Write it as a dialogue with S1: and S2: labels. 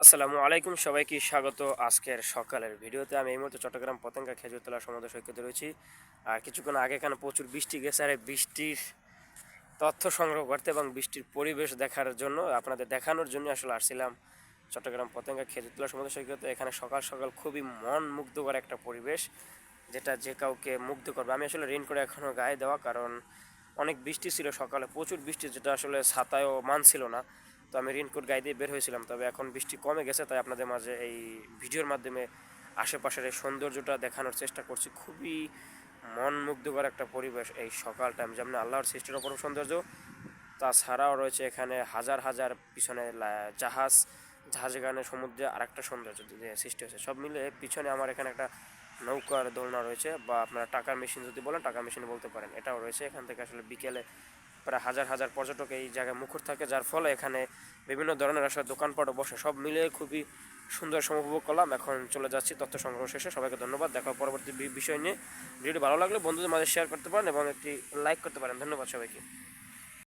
S1: আসসালামু আলাইকুম, সবাইকে স্বাগত আজকের সকালের ভিডিওতে। আমি এই মুহূর্তে চট্টগ্রাম পতেঙ্গা খেজুরতলা সমুদ্র সৈকতে রয়েছি। আর কিছুক্ষণ আগে এখানে প্রচুর বৃষ্টি গেছে। আর বৃষ্টির তথ্য সংগ্রহ করতে এবং বৃষ্টির পরিবেশ দেখার জন্য আপনাদের দেখানোর জন্য আসলে আসছিলাম চট্টগ্রাম পতেঙ্গা খেজুরতলা সমুদ্র সৈকতে। এখানে সকাল সকাল খুবই মন মুগ্ধকর একটা পরিবেশ, যেটা যে কাউকে মুগ্ধ করবে। আমি আসলে রেন করে এখনও গায়ে দেওয়া, কারণ অনেক বৃষ্টি ছিল সকালে। প্রচুর বৃষ্টি, যেটা আসলে ছাতায়ও মানছিল না। তো আমি রেনকোট গায়ে দিয়ে বের হয়েছিলাম। তবে এখন বৃষ্টি কমে গেছে, তাই আপনাদের মাঝে এই ভিডিওর মাধ্যমে আশেপাশের এই সৌন্দর্যটা দেখানোর চেষ্টা করছি। খুবই মন মুগ্ধকর একটা পরিবেশ এই সকাল টাইম যেমন আল্লাহর সৃষ্টির অপরূপ সৌন্দর্য, তাছাড়াও রয়েছে এখানে হাজার হাজার পিছনে জাহাজ জাহাজে গানে সমুদ্রে আরেকটা সৌন্দর্য সৃষ্টি হয়েছে। সব মিলে পিছনে আমার এখানে একটা নৌকার দোলনা রয়েছে, বা আপনারা টাকার মেশিন যদি বলেন, টাকার মেশিন বলতে পারেন। এটাও রয়েছে এখান থেকে আসলে বিকেলে প্রায় হাজার হাজার পর্যটক এই জায়গায় মুখর থাকে, যার ফলে এখানে বিভিন্ন ধরনের আসলে দোকানপাটও বসে। সব মিলিয়ে খুবই সুন্দর সময় উপভোগ করলাম। এখন চলে যাচ্ছি তথ্য সংগ্রহ শেষে। সবাইকে ধন্যবাদ। দেখা পরবর্তী বিষয় নিয়ে। ভিডিও ভালো লাগলে বন্ধুদের মাঝে শেয়ার করতে পারেন এবং একটি লাইক করতে পারেন। ধন্যবাদ সবাইকে।